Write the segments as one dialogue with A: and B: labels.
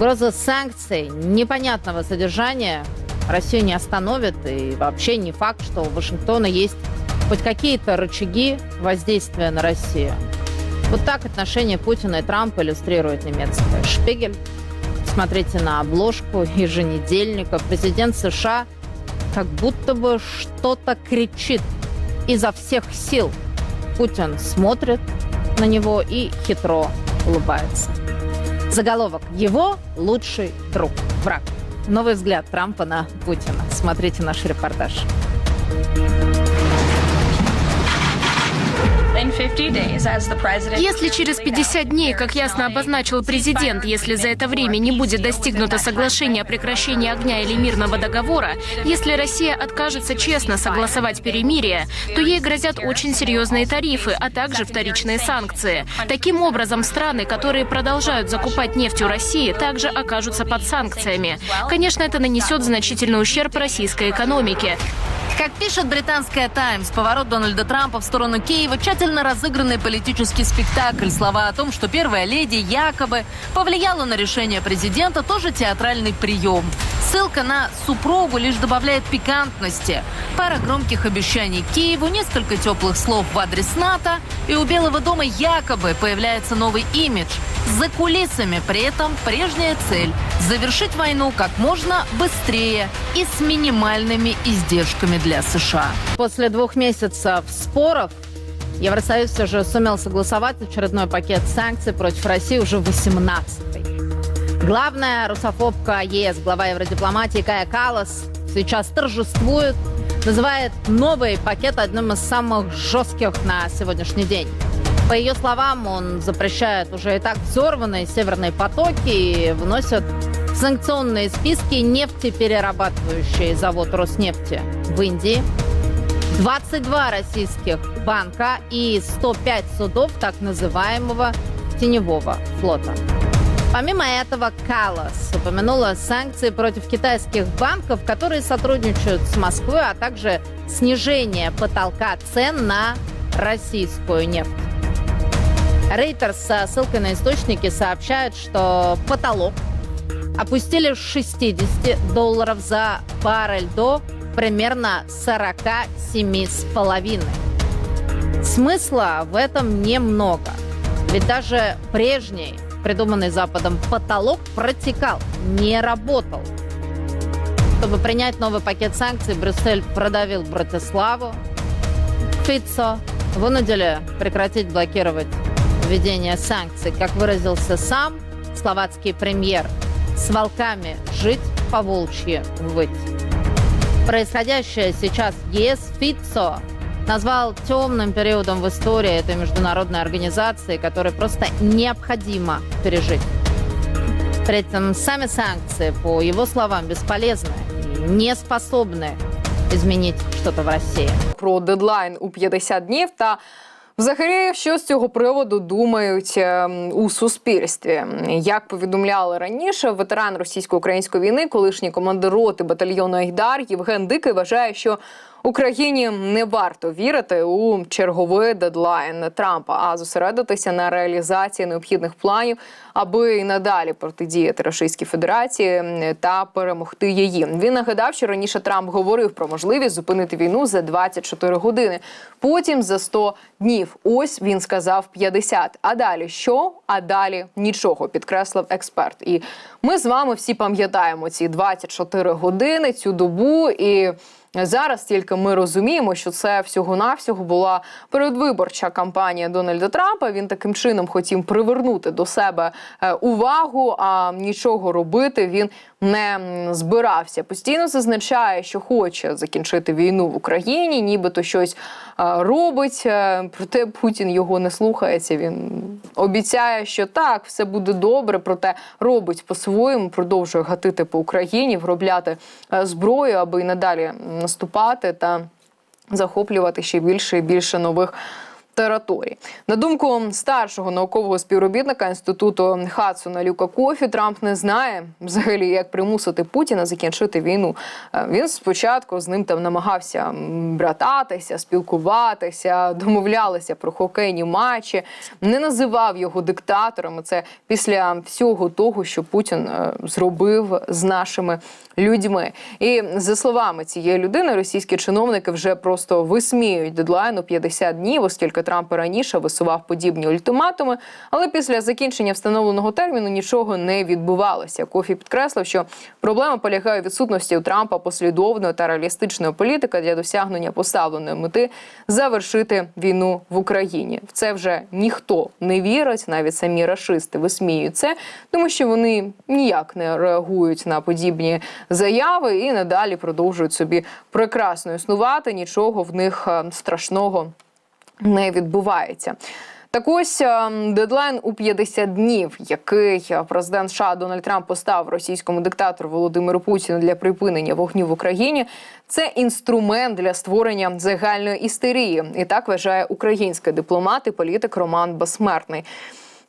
A: Угроза санкций непонятного содержания Россию не остановит. И вообще не факт, что у Вашингтона есть хоть какие-то рычаги воздействия на Россию. Вот так отношения Путина и Трампа иллюстрирует немецкая Шпигель. Смотрите на обложку еженедельника. Президент США как будто бы что-то кричит изо всех сил. Путин смотрит на него и хитро улыбается. Заголовок «Его лучший друг. Враг». Новый взгляд Трампа на Путина. Смотрите наш репортаж.
B: Если через 50 дней, как ясно обозначил президент, если за это время не будет достигнуто соглашение о прекращении огня или мирного договора, если Россия откажется честно согласовать перемирие, то ей грозят очень серьезные тарифы, а также вторичные санкции. Таким образом, страны, которые продолжают закупать нефть у России, также окажутся под санкциями. Конечно, это нанесет значительный ущерб российской экономике.
C: Как пишет британская «Таймс», поворот Дональда Трампа в сторону Киева – тщательно разыгранный политический спектакль. Слова о том, что первая леди якобы повлияла на решение президента, тоже театральный прием. Ссылка на супругу лишь добавляет пикантности. Пара громких обещаний Киеву, несколько теплых слов в адрес НАТО, и у Белого дома якобы появляется новый имидж. За кулисами при этом прежняя цель – завершить войну как можно быстрее и с минимальными издержками для США.
A: После двух месяцев споров Евросоюз все же сумел согласовать очередной пакет санкций против России уже 18-й. Главная русофобка ЕС, глава евродипломатии Кая Калас, сейчас торжествует, называет новый пакет одним из самых жестких на сегодняшний день. По ее словам, он запрещает уже и так взорванные северные потоки и вносит в санкционные списки нефтеперерабатывающий завод Роснефти в Индии, 22 российских банка и 105 судов так называемого теневого флота. Помимо этого, Калас упомянула санкции против китайских банков, которые сотрудничают с Москвой, а также снижение потолка цен на российскую нефть. Рейтерс со ссылкой на источники сообщает, что потолок опустили с 60 долларов за баррель до примерно 47,5. Смысла в этом немного. Ведь даже прежний, придуманный Западом, потолок протекал, не работал. Чтобы принять новый пакет санкций, Брюссель продавил Братиславу. Фицо вынудили прекратить блокировать введение санкций. Как выразился сам словацкий премьер, с волками жить, по волчьи выть. Происходящее сейчас в ЕС Фицо назвал темным периодом в истории этой международной организации, который просто необходимо пережить. При этом сами санкции, по его словам, бесполезны и не способны изменить что-то в России.
D: про дедлайн у 50 днів та. Взагалі, що з цього приводу думають е, у суспільстві? Як повідомляли раніше, ветеран російсько-української війни, колишній командир роти батальйону Айдар Євген Дикий вважає, що Україні не варто вірити у черговий дедлайн Трампа, а зосередитися на реалізації необхідних планів, аби і надалі протидіяти Російській Федерації та перемогти її. Він нагадав, що раніше Трамп говорив про можливість зупинити війну за 24 години, потім за 100 днів. Ось він сказав 50. А далі що? А далі нічого, підкреслив експерт. І ми з вами всі пам'ятаємо ці 24 години, цю добу і. Зараз тільки ми розуміємо, що це всього-навсього була передвиборча кампанія Дональда Трампа. Він таким чином хотів привернути до себе е, увагу, а нічого робити він не збирався. Постійно зазначає, що хоче закінчити війну в Україні, нібито щось е, робить. е, Проте Путін його не слухається. Він обіцяє, що так, все буде добре, проте робить по-своєму, продовжує гатити по Україні, вробляти е, зброю, аби й надалі наступати та захоплювати ще більше і більше нових територій. На думку старшого наукового співробітника інституту Хадсона Люка Кофі, Трамп не знає взагалі, як примусити Путіна закінчити війну. Е, Він спочатку з ним там намагався брататися, спілкуватися, домовлялися про хокейні матчі, не називав його диктатором. Це після всього того, що Путін е, зробив з нашими людьми. І за словами цієї людини, російські чиновники вже просто висміюють дедлайн у 50 днів, оскільки Трамп раніше висував подібні ультиматуми. Але після закінчення встановленого терміну нічого не відбувалося. Кофі підкреслив, що проблема полягає у відсутності у Трампа послідовної та реалістичної політики для досягнення поставленої мети завершити війну в Україні. В це вже ніхто не вірить, навіть самі рашисти висміюють це, тому що вони ніяк не реагують на подібні заяви і надалі продовжують собі прекрасно існувати. Нічого в них е, страшного не відбувається. Так ось е, дедлайн у 50 днів, який президент США Дональд Трамп поставив російському диктатору Володимиру Путіну для припинення вогню в Україні, це інструмент для створення загальної істерії. І так вважає український дипломат і політик Роман Безсмертний.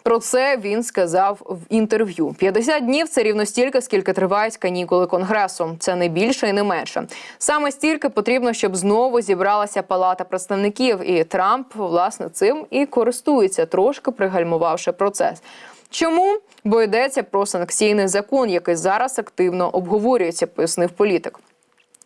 D: Про це він сказав в інтерв'ю. 50 днів це рівно стільки, скільки тривають канікули конгресу. Це не більше і не менше. Саме стільки потрібно, щоб знову зібралася палата представників. І Трамп власне цим і користується, трошки пригальмувавши процес. Чому? Бо йдеться про санкційний закон, який зараз активно обговорюється, пояснив політик.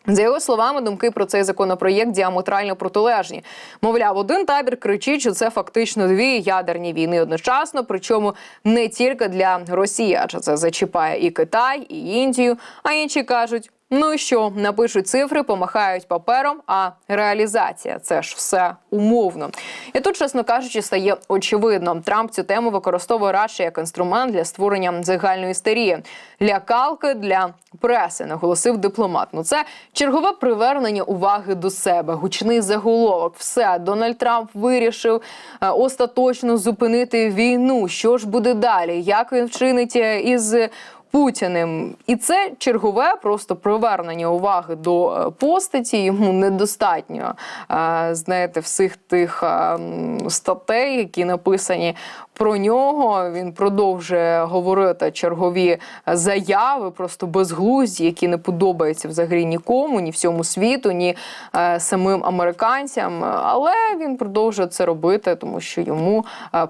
D: За його словами, думки про цей законопроєкт діаметрально протилежні. Мовляв, один табір кричить, що це фактично дві ядерні війни одночасно, причому не тільки для Росії, адже це зачіпає і Китай, і Індію. А інші кажуть. Ну і що напишуть цифри, помахають папером, а реалізація це ж все умовно. І тут, чесно кажучи, стає очевидно. Трамп цю тему використовує радше як інструмент для створення загальної істерії, лякалки для преси, наголосив дипломат. Ну це чергове привернення уваги до себе, гучний заголовок. Все Дональд Трамп вирішив е, остаточно зупинити війну. Що ж буде далі? Як він вчинить е, із Путіним, і це чергове просто привернення уваги до е, постаті. Йому недостатньо е, знаєте, всіх тих е, статей, які написані про нього. Він продовжує говорити чергові заяви, просто безглузді, які не подобаються взагалі нікому, ні всьому світу, ні самим американцям. Але він продовжує це робити, тому що йому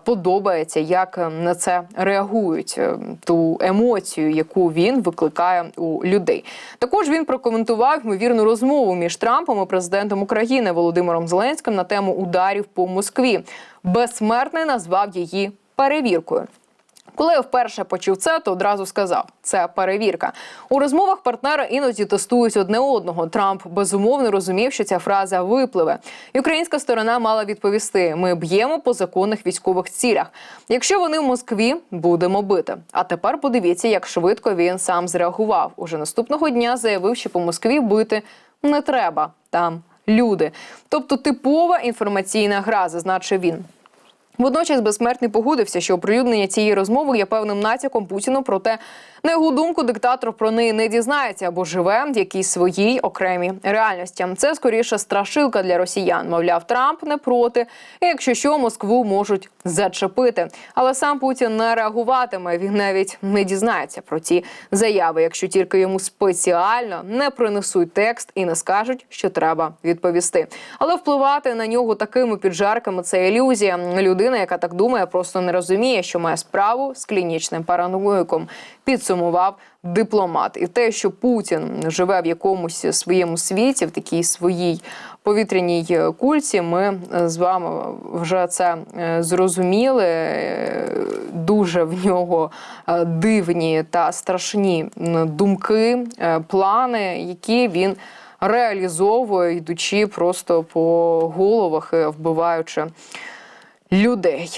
D: подобається, як на це реагують, ту емоцію, яку він викликає у людей. Також він прокоментував ймовірну розмову між Трампом і президентом України Володимиром Зеленським на тему ударів по Москві. Безсмертний назвав її перевіркою. Коли я вперше почув це, то одразу сказав: це перевірка. У розмовах партнери іноді тестують одне одного. Трамп безумовно розумів, що ця фраза випливе. І українська сторона мала відповісти: ми б'ємо по законних військових цілях. Якщо вони в Москві, будемо бити. А тепер подивіться, як швидко він сам зреагував. Уже наступного дня заявив, що по Москві бити не треба. Там люди. Тобто типова інформаційна гра, зазначив він. Водночас безсмертний погодився, що оприлюднення цієї розмови є певним натяком Путіну. Проте, на його думку, диктатор про неї не дізнається або живе в якійсь своїй окремій реальності. Це скоріше страшилка для росіян. Мовляв, Трамп не проти. І якщо що, Москву можуть зачепити. Але сам Путін не реагуватиме. Він навіть не дізнається про ці заяви, якщо тільки йому спеціально не принесуть текст і не скажуть, що треба відповісти. Але впливати на нього такими піджарками це ілюзія. Людина, яка так думає, просто не розуміє, що має справу з клінічним параноїком. Підсумував дипломат. І те, що Путін живе в якомусь своєму світі, в такій своїй повітряній е, кульці, ми е, з вами вже це е, зрозуміли. Дуже в нього дивні та страшні думки, плани, які він реалізовує, йдучи просто по головах, вбиваючи людей.